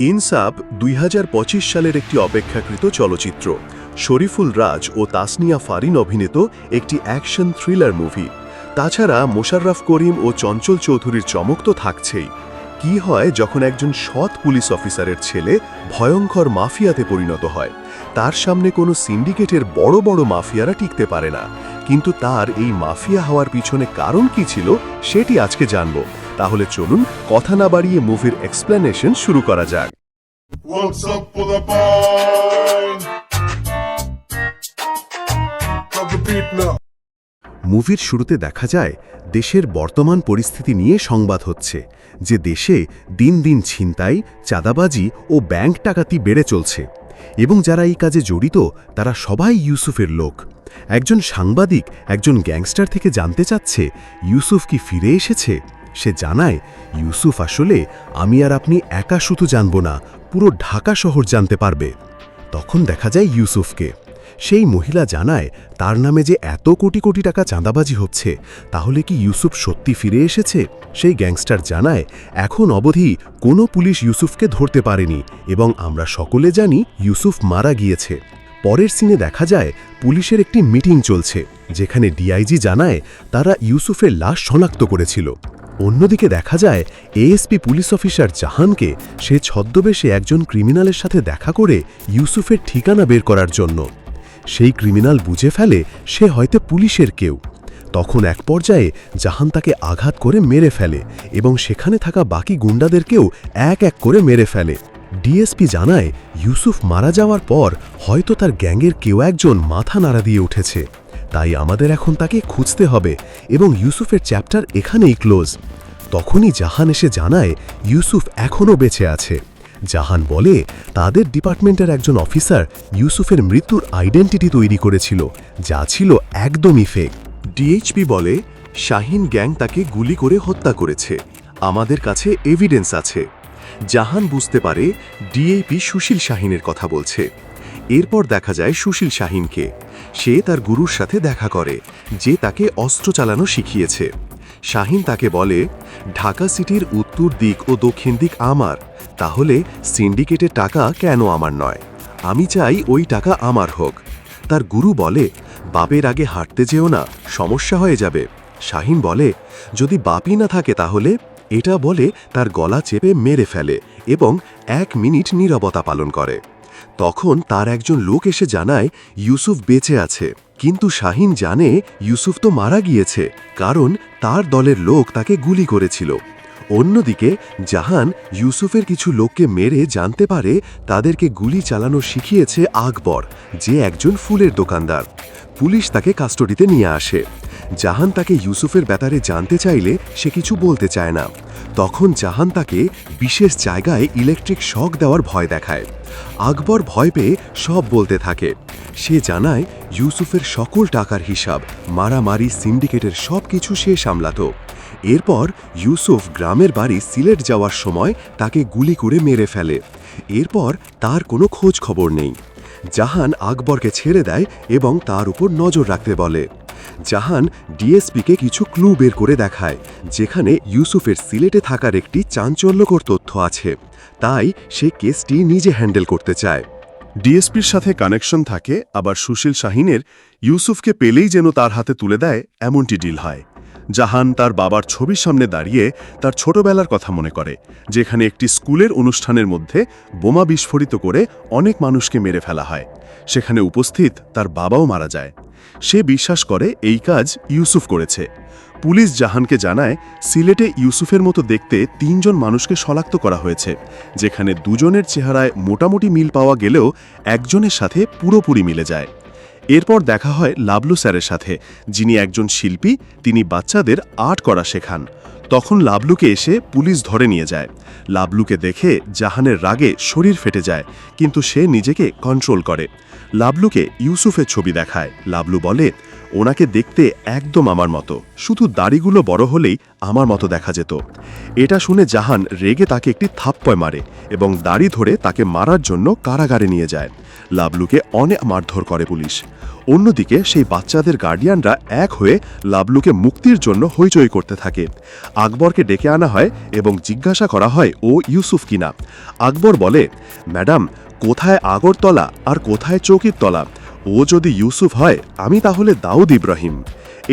ইনসাফ দুই সালের একটি অপেক্ষাকৃত চলচ্চিত্র। শরীফুল রাজ ও তাসনিয়া ফারিন অভিনীত একটি অ্যাকশন থ্রিলার মুভি। তাছাড়া মোশাররফ করিম ও চঞ্চল চৌধুরীর চমক তো থাকছেই। কি হয় যখন একজন সৎ পুলিশ অফিসারের ছেলে ভয়ঙ্কর মাফিয়াতে পরিণত হয়। তার সামনে কোনো সিন্ডিকেটের বড় বড় মাফিয়ারা টিকতে পারে না। কিন্তু তার এই মাফিয়া হওয়ার পিছনে কারণ কি ছিল সেটি আজকে জানব। তাহলে চলুন কথা না বাড়িয়ে মুভির এক্সপ্লেনেশন শুরু করা যাক। What's up the. মুভির শুরুতে দেখা যায় দেশের বর্তমান পরিস্থিতি নিয়ে সংবাদ হচ্ছে যে দেশে দিন দিন ছিনতাই চাঁদাবাজি ও ব্যাংক টাকাতি বেড়ে চলছে। এবং যারা এই কাজে জড়িত তারা সবাই ইউসুফের লোক। একজন সাংবাদিক একজন গ্যাংস্টার থেকে জানতে চাচ্ছে ইউসুফ কি ফিরে এসেছে? সে জানায়, ইউসুফ, আসলে আমি আর আপনি একা শুধু জানব না, পুরো ঢাকা শহর জানতে পারবে। তখন দেখা যায় ইউসুফকে। সেই মহিলা জানায়, তার নামে যে এত কোটি কোটি টাকা চাঁদাবাজি হচ্ছে, তাহলে কি ইউসুফ সত্যি ফিরে এসেছে? সেই গ্যাংস্টার জানায়, এখন অবধি কোনো পুলিশ ইউসুফকে ধরতে পারেনি এবং আমরা সকলে জানি ইউসুফ মারা গিয়েছে। পরের সিনে দেখা যায়, পুলিশের একটি মিটিং চলছে, যেখানে ডিআইজি জানায়, তারা ইউসুফের লাশ শনাক্ত করেছিল। অন্যদিকে দেখা যায় এএসপি পুলিশ অফিসার জাহানকে সে ছদ্মবেশে একজন ক্রিমিনালের সাথে দেখা করে ইউসুফের ঠিকানা বের করার জন্য। সেই ক্রিমিনাল বুঝে ফেলে সে হয়তো পুলিশের কেউ। তখন এক পর্যায়ে জাহান তাকে আঘাত করে মেরে ফেলে এবং সেখানে থাকা বাকি গুন্ডাদেরকেও এক এক করে মেরে ফেলে। ডিএসপি জানায়, ইউসুফ মারা যাওয়ার পর হয়তো তার গ্যাংয়ের কেউ একজন মাথা নাড়া দিয়ে উঠেছে। তাই আমাদের এখন তাকে খুঁজতে হবে এবং ইউসুফের চ্যাপ্টার এখানেই ক্লোজ। তখনই জাহান এসে জানায়, ইউসুফ এখনও বেঁচে আছে। জাহান বলে, তাদের ডিপার্টমেন্টের একজন অফিসার ইউসুফের মৃত্যুর আইডেন্টিটি তৈরি করেছিল, যা ছিল একদমই ফেক ডিএইচপি বলে, শাহিন গ্যাং তাকে গুলি করে হত্যা করেছে। আমাদের কাছে এভিডেন্স আছে। জাহান বুঝতে পারে ডিএইপি সুশীল শাহিনের কথা বলছে। এরপর দেখা যায় সুশীল শাহিনকে। সে তার গুরুর সাথে দেখা করে, যে তাকে অস্ত্র চালানো শিখিয়েছে। শাহিন তাকে বলে, ঢাকা সিটির উত্তর দিক ও দক্ষিণ দিক আমার, তাহলে সিন্ডিকেটের টাকা কেন আমার নয়? আমি চাই ওই টাকা আমার হোক। তার গুরু বলে, বাপের আগে হাঁটতে যেও না, সমস্যা হয়ে যাবে। শাহিন বলে, যদি বাপই না থাকে তাহলে? এটা বলে তার গলা চেপে মেরে ফেলে এবং এক মিনিট নীরবতা পালন করে। তখন তার একজন লোক এসে জানায়, ইউসুফ বেঁচে আছে। কিন্তু শাহিন জানে ইউসুফ তো মারা গিয়েছে, কারণ তার দলের লোক তাকে গুলি করেছিল। অন্যদিকে, জাহান ইউসুফের কিছু লোককে মেরে জানতে পারে তাদেরকে গুলি চালানো শিখিয়েছে আকবর, যে একজন ফুলের দোকানদার। পুলিশ তাকে কাস্টডিতে নিয়ে আসে। জাহান তাকে ইউসুফের ব্যাপারে জানতে চাইলে সে কিছু বলতে চায় না। তখন জাহান তাকে বিশেষ জায়গায় ইলেকট্রিক শক দেওয়ার ভয় দেখায়। আকবর ভয় পেয়ে সব বলতে থাকে। সে জানায়, ইউসুফের সকল টাকার হিসাব, মারামারি, সিন্ডিকেটের সব কিছু সে সামলাতো। এরপর ইউসুফ গ্রামের বাড়ি সিলেট যাওয়ার সময় তাকে গুলি করে মেরে ফেলে। এরপর তার কোনো খোঁজ খবর নেই। জাহান আকবরকে ছেড়ে দেয় এবং তার উপর নজর রাখতে বলে। জাহান ডিএসপিকে কিছু ক্লু বের করে দেখায়, যেখানে ইউসুফের সিলেটে থাকার একটি চাঞ্চল্যকর তথ্য আছে। তাই সে কেসটি নিজে হ্যান্ডেল করতে চায়। ডিএসপির সাথে কানেকশন থাকে, আবার সুশীল শাহিনের ইউসুফকে পেলেই যেন তার হাতে তুলে দেয়, এমনটি ডিল হয়। জাহান তার বাবার ছবির সামনে দাঁড়িয়ে তার ছোটবেলার কথা মনে করে, যেখানে একটি স্কুলের অনুষ্ঠানের মধ্যে বোমা বিস্ফোরিত করে অনেক মানুষকে মেরে ফেলা হয়। সেখানে উপস্থিত তার বাবাও মারা যায়। সে বিশ্বাস করে এই কাজ ইউসুফ করেছে। পুলিশ জাহানকে জানায়, সিলেটে ইউসুফের মতো দেখতে তিনজন মানুষকে শনাক্ত করা হয়েছে, যেখানে দুজনের চেহারায় মোটামুটি মিল পাওয়া গেলেও একজনের সাথে পুরোপুরি মিলে যায়। এরপর দেখা হয় লাবলু স্যারের সাথে, যিনি একজন শিল্পী, তিনি বাচ্চাদের আর্ট করা শেখান। তখন লাবলুকে এসে পুলিশ ধরে নিয়ে যায়। লাবলুকে দেখে জাহানের রাগে শরীর ফেটে যায়, কিন্তু সে নিজেকে কন্ট্রোল করে। লাবলুকে ইউসুফের ছবি দেখায়। লাবলু বলে ওনাকে দেখতে একদম আমার মতো। শুধু দাড়িগুলো বড় হলেই আমার মতো দেখা যেত। এটা শুনে জাহান রেগে তাকে একটি থাপ্পয় মারে এবং দাড়ি ধরে তাকে মারার জন্য কারাগারে নিয়ে যায়। লাবলুকে অনেক মারধর করে পুলিশ। অন্যদিকে সেই বাচ্চাদের গার্ডিয়ানরা এক হয়ে লাবলুকে মুক্তির জন্য হইচই করতে থাকে। আকবরকে ডেকে আনা হয় এবং জিজ্ঞাসা করা হয়, ও ইউসুফ কিনা? আকবর বলে, ম্যাডাম, কোথায় আগরতলা আর কোথায় চৌকির তলা? ও যদি ইউসুফ হয়, আমি তাহলে দাউদ ইব্রাহিম।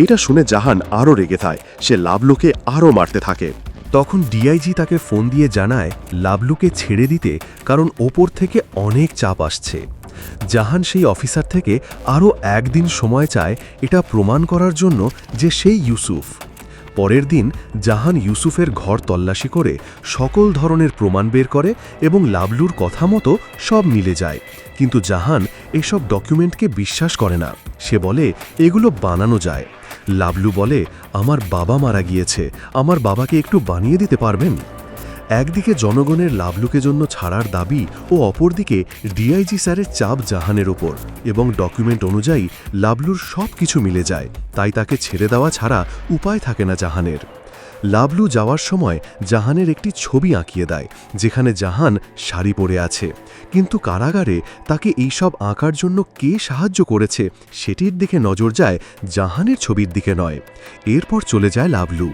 এটা শুনে জাহান আরও রেগে থায় সে লাবলুকে আরও মারতে থাকে। তখন ডিআইজি তাকে ফোন দিয়ে জানায়, লাবলুকে ছেড়ে দিতে কারণ ওপর থেকে অনেক চাপ আসছে। জাহান সেই অফিসার থেকে আরও একদিন সময় চায় এটা প্রমাণ করার জন্য যে সেই ইউসুফ। পরের দিন জাহান ইউসুফের ঘর তল্লাশি করে সকল ধরনের প্রমাণ বের করে এবং লাবলুর কথা মতো সব মিলে যায়। কিন্তু জাহান এসব ডকুমেন্টকে বিশ্বাস করে না। সে বলে, এগুলো বানানো যায়। লাবলু বলে, আমার বাবা মারা গিয়েছে। আমার বাবাকে একটু বানিয়ে দিতে পারবেন? একদিকে জনগণের লাভলুকে জন্য ছাড়ার দাবি ও অপরদিকে ডিআইজি স্যারের চাপ জাহানের ওপর এবং ডকুমেন্ট অনুযায়ী লাবলুর সব কিছু মিলে যায়, তাই তাকে ছেড়ে দেওয়া ছাড়া উপায় থাকে না জাহানের। লাবলু যাওয়ার সময় জাহানের একটি ছবি আঁকিয়ে দেয়, যেখানে জাহান শাড়ি পরে আছে। কিন্তু কারাগারে তাকে এইসব আঁকার জন্য কে সাহায্য করেছে, সেটির দিকে নজর যায় জাহানের ছবির দিকে নয়। এরপর চলে যায় লাবলু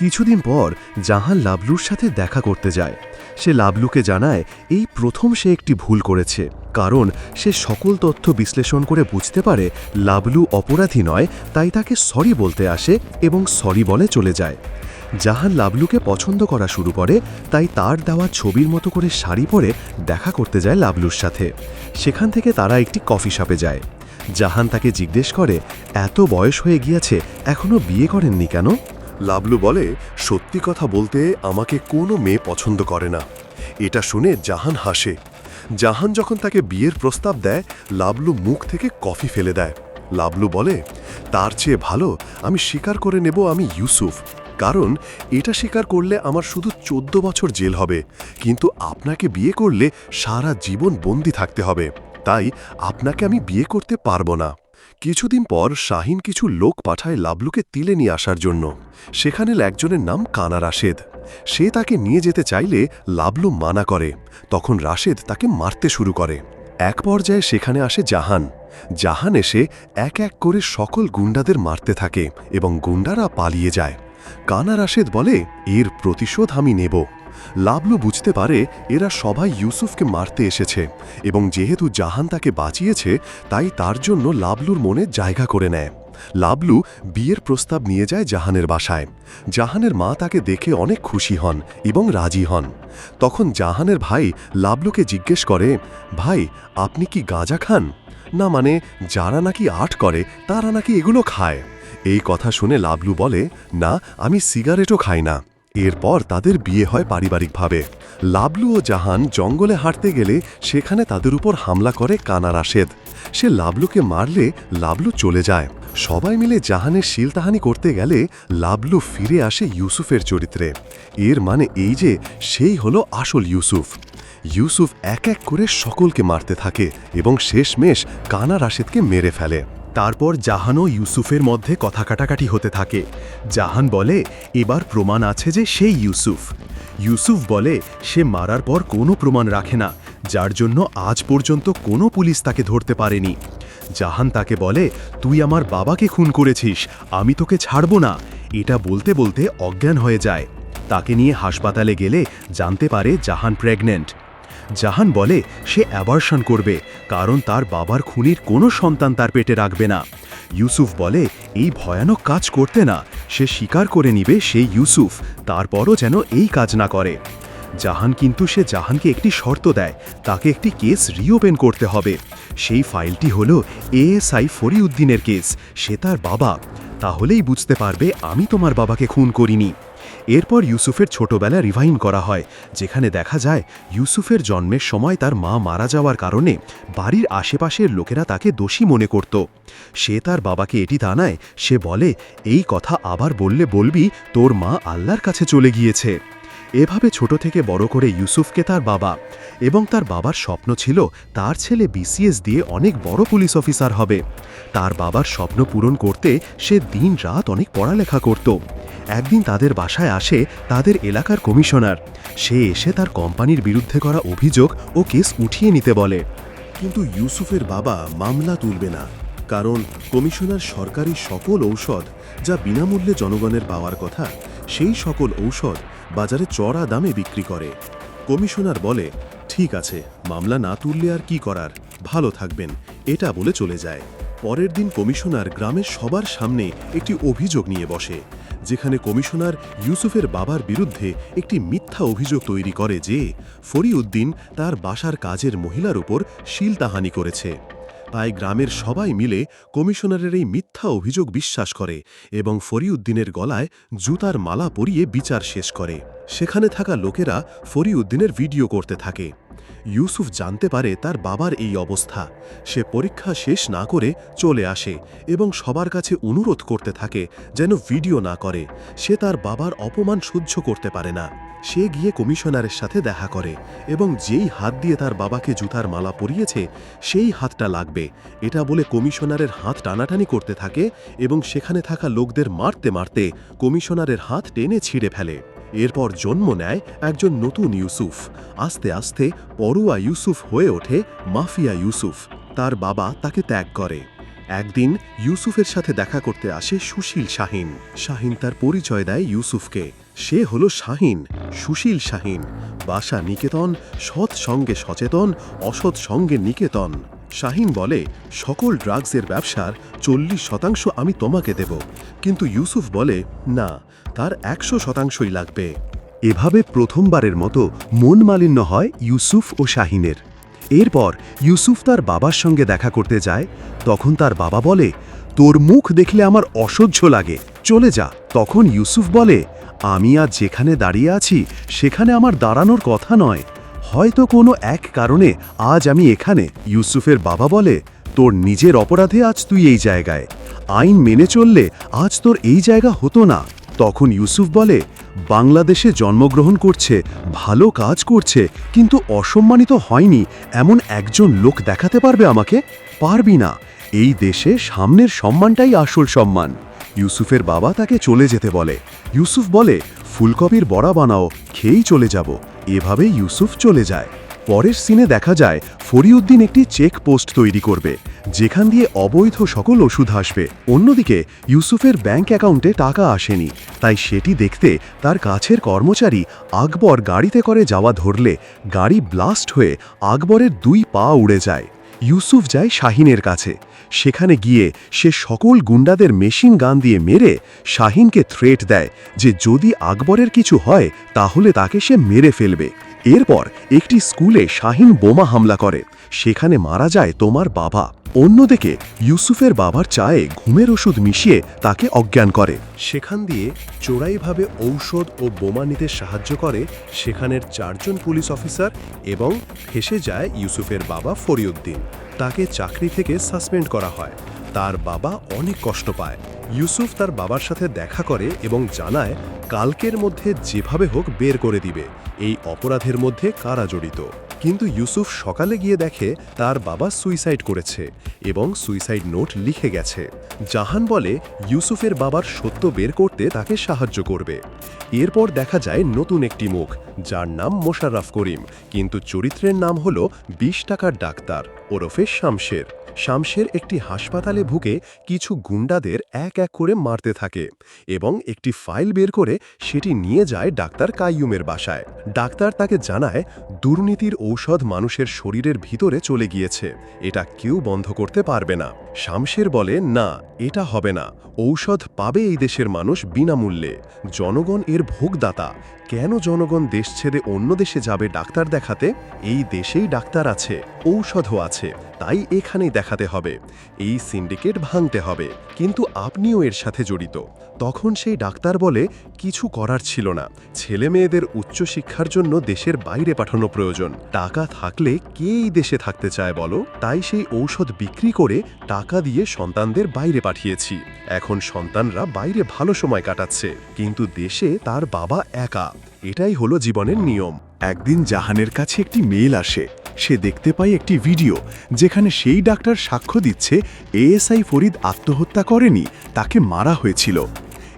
কিছুদিন পর জাহান লাবলুর সাথে দেখা করতে যায়। সে লাবলুকে জানায়, এই প্রথম সে একটি ভুল করেছে, কারণ সে সকল তথ্য বিশ্লেষণ করে বুঝতে পারে লাবলু অপরাধী নয়, তাই তাকে সরি বলতে আসে এবং সরি বলে চলে যায়। জাহান লাবলুকে পছন্দ করা শুরু করে, তাই তার দেওয়া ছবির মতো করে শাড়ি পরে দেখা করতে যায় লাবলুর সাথে। সেখান থেকে তারা একটি কফি শপে যায়। জাহান তাকে জিজ্ঞেস করে, এত বয়স হয়ে গিয়েছে এখনও বিয়ে করেননি কেন? লাবলু বলে, সত্যি কথা বলতে আমাকে কোনো মেয়ে পছন্দ করে না। এটা শুনে জাহান হাসে। জাহান যখন তাকে বিয়ের প্রস্তাব দেয়, লাবলু মুখ থেকে কফি ফেলে দেয়। লাবলু বলে, তার চেয়ে ভালো আমি স্বীকার করে নেব আমি ইউসুফ। কারণ এটা স্বীকার করলে আমার শুধু চোদ্দ বছর জেল হবে। কিন্তু আপনাকে বিয়ে করলে সারা জীবন বন্দি থাকতে হবে। তাই আপনাকে আমি বিয়ে করতে পারব না। কিছুদিন পর শাহিন কিছু লোক পাঠায় লাবলুকে তিলে নিয়ে আসার জন্য। সেখানে একজনের নাম কানা রাশেদ। সে তাকে নিয়ে যেতে চাইলে লাবলু মানা করে। তখন রাশেদ তাকে মারতে শুরু করে। এক পর্যায়ে সেখানে আসে জাহান। জাহান এসে এক এক করে সকল গুন্ডাদের মারতে থাকে এবং গুন্ডারা পালিয়ে যায়। কানা রাশেদ বলে, এর প্রতিশোধ আমি নেব। লাবলু বুঝতে পারে এরা সবাই ইউসুফকে মারতে এসেছে এবং যেহেতু জাহান তাকে বাঁচিয়েছে, তাই তার জন্য লাবলুর মনে জায়গা করে নেয়। লাবলু বিয়ের প্রস্তাব নিয়ে যায় জাহানের বাসায়। জাহানের মা তাকে দেখে অনেক খুশি হন এবং রাজি হন। তখন জাহানের ভাই লাবলুকে জিজ্ঞেস করে, ভাই, আপনি কি গাঁজা খান? না মানে যারা নাকি আর্ট করে, তারা নাকি এগুলো খায়। এই কথা শুনে লাবলু বলে, না, আমি সিগারেটও খাই না। এরপর তাদের বিয়ে হয় পারিবারিকভাবে। লাবলু ও জাহান জঙ্গলে হাঁটতে গেলে সেখানে তাদের উপর হামলা করে কানা রাশেদ। সে লাবলুকে মারলে লাবলু চলে যায়। সবাই মিলে জাহানের শিলতাহানি করতে গেলে লাবলু ফিরে আসে ইউসুফের চরিত্রে। এর মানে এই যে, সেই হলো আসল ইউসুফ। ইউসুফ এক এক করে সকলকে মারতে থাকে এবং শেষমেশ কানা রাশেদকে মেরে ফেলে। তারপর জাহান ও ইউসুফের মধ্যে কথা কাটাকাটি হতে থাকে। জাহান বলে, এবার প্রমাণ আছে যে সেই ইউসুফ। ইউসুফ বলে, সে মারার পর কোনো প্রমাণ রাখে না, যার জন্য আজ পর্যন্ত কোনো পুলিশ তাকে ধরতে পারেনি। জাহান তাকে বলে, তুই আমার বাবাকে খুন করেছিস, আমি তোকে ছাড়ব না। এটা বলতে বলতে অজ্ঞান হয়ে যায়। তাকে নিয়ে হাসপাতালে গেলে জানতে পারে জাহান প্রেগনেন্ট জাহান বলে, সে অ্যাবার্শন করবে, কারণ তার বাবার খুনির কোনো সন্তান তার পেটে রাখবে না। ইউসুফ বলে, এই ভয়ানক কাজ করতে না, সে স্বীকার করে নিবে সেই ইউসুফ, তারপরও যেন এই কাজ না করে। জাহান কিন্তু সে জাহানকে একটি শর্ত দেয়, তাকে একটি কেস রিওপেন করতে হবে। সেই ফাইলটি হল এএসআই ফরিউদ্দিনের কেস, সে তার বাবা। তাহলেই বুঝতে পারবে, আমি তোমার বাবাকে খুন করিনি। এরপর ইউসুফের ছোটবেলা রিভাইন করা হয়, যেখানে দেখা যায় ইউসুফের জন্মের সময় তার মা মারা যাওয়ার কারণে বাড়ির আশেপাশের লোকেরা তাকে দোষী মনে করত। সে তার বাবাকে এটি জানায়, সে বলে, এই কথা আবার বললে বলবি, তোর মা আল্লাহর কাছে চলে গিয়েছে। এভাবে ছোট থেকে বড় করে ইউসুফকে তার বাবা এবং তার বাবার স্বপ্ন ছিল তার ছেলে বিসিএস দিয়ে অনেক বড় পুলিশ অফিসার হবে। তার বাবার স্বপ্ন পূরণ করতে সে দিন রাত অনেক পড়ালেখা করত। একদিন তাদের বাসায় আসে তাদের এলাকার কমিশনার। সে এসে তার কোম্পানির বিরুদ্ধে করা অভিযোগ ও কেস উঠিয়ে নিতে বলে। কিন্তু ইউসুফের বাবা মামলা তুলবে না, কারণ কমিশনার সরকারি সকল ঔষধ যা বিনামূল্যে জনগণের পাওয়ার কথা, সেই সকল ঔষধ বাজারে চড়া দামে বিক্রি করে। কমিশনার বলে, ঠিক আছে, মামলা না তুললে আর কি করার? ভালো থাকবেন। এটা বলে চলে যায়। পরের দিন কমিশনার গ্রামের সবার সামনে একটি অভিযোগ নিয়ে বসে, যেখানে কমিশনার ইউসুফের বাবার বিরুদ্ধে একটি মিথ্যা অভিযোগ তৈরি করে যে, ফরিউদ্দিন তার বাসার কাজের মহিলার উপর শিলতাহানি করেছে। তাই গ্রামের সবাই মিলে কমিশনারের এই মিথ্যা অভিযোগ বিশ্বাস করে এবং ফরিউদ্দিনের গলায় জুতার মালা পরিয়ে বিচার শেষ করে। সেখানে থাকা লোকেরা ফরিউদ্দিনের ভিডিও করতে থাকে। ইউসুফ জানতে পারে তার বাবার এই অবস্থা। সে পরীক্ষা শেষ না করে চলে আসে এবং সবার কাছে অনুরোধ করতে থাকে যেন ভিডিও না করে। সে তার বাবার অপমান সহ্য করতে পারে না। সে গিয়ে কমিশনারের সাথে দেখা করে এবং যেই হাত দিয়ে তার বাবাকে জুতার মালা পরিয়েছে, সেই হাতটা লাগবে। এটা বলে কমিশনারের হাত টানাটানি করতে থাকে এবং সেখানে থাকা লোকদের মারতে মারতে কমিশনারের হাত টেনে ছিঁড়ে ফেলে। এরপর জন্ম নেয় একজন নতুন ইউসুফ। আস্তে আস্তে পড়ুয়া ইউসুফ হয়ে ওঠে মাফিয়া ইউসুফ। তার বাবা তাকে ত্যাগ করে। একদিন ইউসুফের সাথে দেখা করতে আসে সুশীল শাহিন। শাহিন তার পরিচয় দেয় ইউসুফকে। সে হলো শাহিন, সুশীল শাহিন। বাসা নিকেতন, সৎ সঙ্গে সচেতন, অসৎ সঙ্গে নিকেতন। শাহিন বলে, সকল ড্রাগসের ব্যবসার চল্লিশ শতাংশ আমি তোমাকে দেব। কিন্তু ইউসুফ বলে, না, তার একশো শতাংশই লাগবে। এভাবে প্রথমবারের মতো মন মালিন্য হয় ইউসুফ ও শাহিনের। এরপর ইউসুফ তার বাবার সঙ্গে দেখা করতে যায়। তখন তার বাবা বলে, তোর মুখ দেখলে আমার অসহ্য লাগে। চলে যা। তখন ইউসুফ বলে, আমি আজ যেখানে দাঁড়িয়ে আছি, সেখানে আমার দাঁড়ানোর কথা নয়। হয়তো কোনো এক কারণে আজ আমি এখানে, ইউসুফের বাবা বলে, তোর নিজের অপরাধে আজ তুই এই জায়গায়। আইন মেনে চললে আজ তোর এই জায়গা হতো না। তখন ইউসুফ বলে, বাংলাদেশে জন্মগ্রহণ করছে, ভালো কাজ করছে, কিন্তু অসম্মানিত হয়নি, এমন একজন লোক দেখাতে পারবে আমাকে? পারবি না। এই দেশে সামনের সম্মানটাই আসল সম্মান। ইউসুফের বাবা তাকে চলে যেতে বলে। ইউসুফ বলে, ফুলকপির বড়া বানাও, খেয়েই চলে যাব। এভাবে ইউসুফ চলে যায়। পরের সিনে দেখা যায়, ফরিউদ্দিন একটি চেক পোস্ট তৈরি করবে, যেখান দিয়ে অবৈধ সকল ওষুধ আসবে। অন্যদিকে, ইউসুফের ব্যাংক অ্যাকাউন্টে টাকা আসেনি, তাই সেটি দেখতে তার কাছের কর্মচারী আকবর গাড়িতে করে যাওয়া ধরলে গাড়ি ব্লাস্ট হয়ে আকবরের দুই পা উড়ে যায়। ইউসুফ যায় শাহিনের কাছে। সেখানে গিয়ে সে সকল গুন্ডাদের মেশিন গান দিয়ে মেরে শাহিনকে থ্রেট দেয় যে যদি আকবরের কিছু হয়, তাহলে তাকে সে মেরে ফেলবে। এরপর একটি স্কুলে শাহিন বোমা হামলা করে। সেখানে মারা যায় তোমার বাবা। অন্যদিকে, ইউসুফের বাবার চায়ে ঘুমের ওষুধ মিশিয়ে তাকে অজ্ঞান করে। সেখান দিয়ে চোরাইভাবে ঔষধ ও বোমা নিতে সাহায্য করে সেখানের চারজন পুলিশ অফিসার এবং ফেসে যায় ইউসুফের বাবা ফরিউদ্দিন। তাকে চাকরি থেকে সাসপেন্ড করা হয়। তার বাবা অনেক কষ্ট পায়। ইউসুফ তার বাবার সাথে দেখা করে এবং জানায়, কালকের মধ্যে যেভাবে হোক বের করে দিবে। এই অপরাধের মধ্যে কারা জড়িত? কিন্তু ইউসুফ সকালে গিয়ে দেখে তার বাবা সুইসাইড করেছে এবং সুইসাইড নোট লিখে গেছে। জাহান বলে, ইউসুফের বাবার সত্য বের করতে তাকে সাহায্য করবে। এরপর দেখা যায় নতুন একটি মুখ, যার নাম মোশাররফ করিম, কিন্তু চরিত্রের নাম হল বিশ টাকার ডাক্তার ওরফে শামশের। শামশের একটি হাসপাতালে ভুগে কিছু গুন্ডাদের এক এক করে মারতে থাকে এবং একটি ফাইল বের করে সেটি নিয়ে যায় ডাক্তার কাইয়ুমের বাসায়। ডাক্তার তাকে জানায়, দুর্নীতির ঔষধ মানুষের শরীরের ভিতরে চলে গিয়েছে, এটা কেউ বন্ধ করতে পারবে না। শামশের বলে, না, এটা হবে না। ঔষধ পাবে এই দেশের মানুষ বিনামূল্যে। জনগণ এর ভোগদাতা। কেন জনগণ দেশ ছেড়ে অন্য দেশে যাবে ডাক্তার দেখাতে? এই দেশেই ডাক্তার আছে, ঔষধও আছে, তাই এখানেই দেখাতে হবে। এই সিন্ডিকেট ভাঙতে হবে। কিন্তু আপনিও এর সাথে জড়িত। তখন সেই ডাক্তার বলে, কিছু করার ছিল না। ছেলে মেয়েদের উচ্চশিক্ষার জন্য দেশের বাইরে পাঠানো প্রয়োজন। টাকা থাকলে কে এই দেশে থাকতে চায় বলো? তাই সেই ঔষধ বিক্রি করে টাকা দিয়ে সন্তানদের বাইরে পাঠিয়েছি। এখন সন্তানরা বাইরে ভালো সময় কাটাচ্ছে, কিন্তু দেশে তার বাবা একা। এটাই হলো জীবনের নিয়ম। একদিন জাহানের কাছে একটি মেল আসে। সে দেখতে পায় একটি ভিডিও, যেখানে সেই ডাক্তার সাক্ষ্য দিচ্ছে, এএসআই ফরিদ আত্মহত্যা করেনি, তাকে মারা হয়েছিল।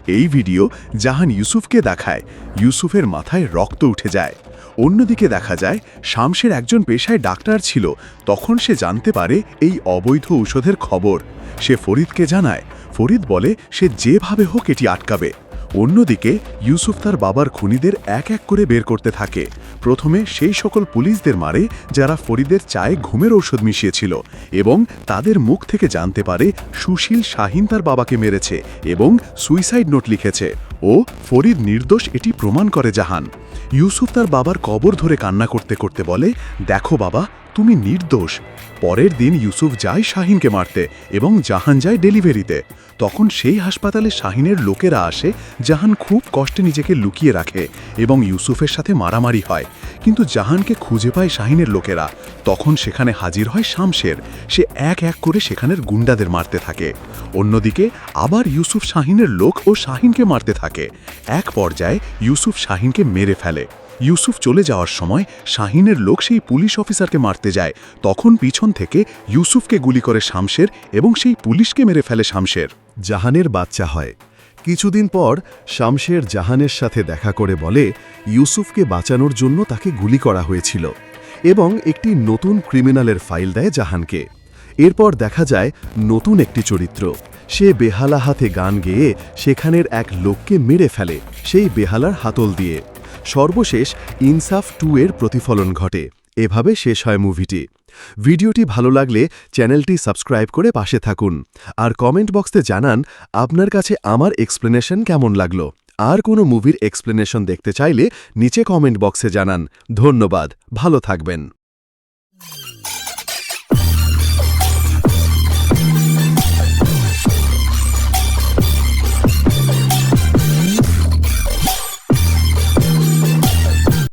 এই ভিডিও জাহান ইউসুফকে দেখায়। ইউসুফের মাথায় রক্ত উঠে যায়। অন্যদিকে দেখা যায়, শামসের একজন পেশায় ডাক্তার ছিল। তখন সে জানতে পারে এই অবৈধ ঔষধের খবর। সে ফরিদকে জানায়, ফরিদ বলে সে যেভাবে হোক এটি আটকাবে। অন্যদিকে, ইউসুফ তার বাবার খুনিদের এক এক করে বের করতে থাকে। প্রথমে সেই সকল পুলিশদের মারে, যারা ফরিদের চায়ে ঘুমের ঔষধ মিশিয়েছিল এবং তাদের মুখ থেকে জানতে পারে সুশীল শাহিন তার বাবাকে মেরেছে এবং সুইসাইড নোট লিখেছে। ও, ফরিদ নির্দোষ এটি প্রমাণ করে জাহান। ইউসুফ তার বাবার কবর ধরে কান্না করতে করতে বলে, দেখো বাবা, তুমি নির্দোষ। পরের দিন ইউসুফ যায় শাহিনকে মারতে এবং জাহান যায় ডেলিভারিতে। তখন সেই হাসপাতালে শাহিনের লোকেরা আসে, জাহান খুব কষ্টে নিজেকে লুকিয়ে রাখে এবং ইউসুফের সাথে মারামারি হয়। কিন্তু জাহানকে খুঁজে পায় শাহিনের লোকেরা। তখন সেখানে হাজির হয় শামশের। সে এক এক করে সেখানের গুন্ডাদের মারতে থাকে। অন্যদিকে আবার ইউসুফ শাহিনের লোক ও শাহিনকে মারতে থাকে। এক পর্যায়ে ইউসুফ শাহিনকে মেরে ফেলে। ইউসুফ চলে যাওয়ার সময় শাহিনের লোক সেই পুলিশ অফিসারকে মারতে যায়। তখন পিছন থেকে ইউসুফকে গুলি করে শামশের এবং সেই পুলিশকে মেরে ফেলে শামশের। জাহানের বাচ্চা হয়। কিছুদিন পর শামশের জাহানের সাথে দেখা করে বলে, ইউসুফকে বাঁচানোর জন্য তাকে গুলি করা হয়েছিল এবং একটি নতুন ক্রিমিনালের ফাইল দেয় জাহানকে। এরপর দেখা যায় নতুন একটি চরিত্র। সে বেহালা হাতে গান গেয়ে সেখানের এক লোককে মেরে ফেলে, সেই বেহালার হাতল দিয়ে। সর্বশেষ ইনসাফ টু এর প্রতিফলন ঘটে। এভাবে শেষ হয় মুভিটি। ভিডিওটি ভালো লাগলে চ্যানেলটি সাবস্ক্রাইব করে পাশে থাকুন। আর কমেন্ট বক্সে জানান, আপনার কাছে আমার এক্সপ্লেনেশন কেমন লাগল? আর কোনো মুভির এক্সপ্লেনেশন দেখতে চাইলে নিচে কমেন্ট বক্সে জানান। ধন্যবাদ, ভালো থাকবেন।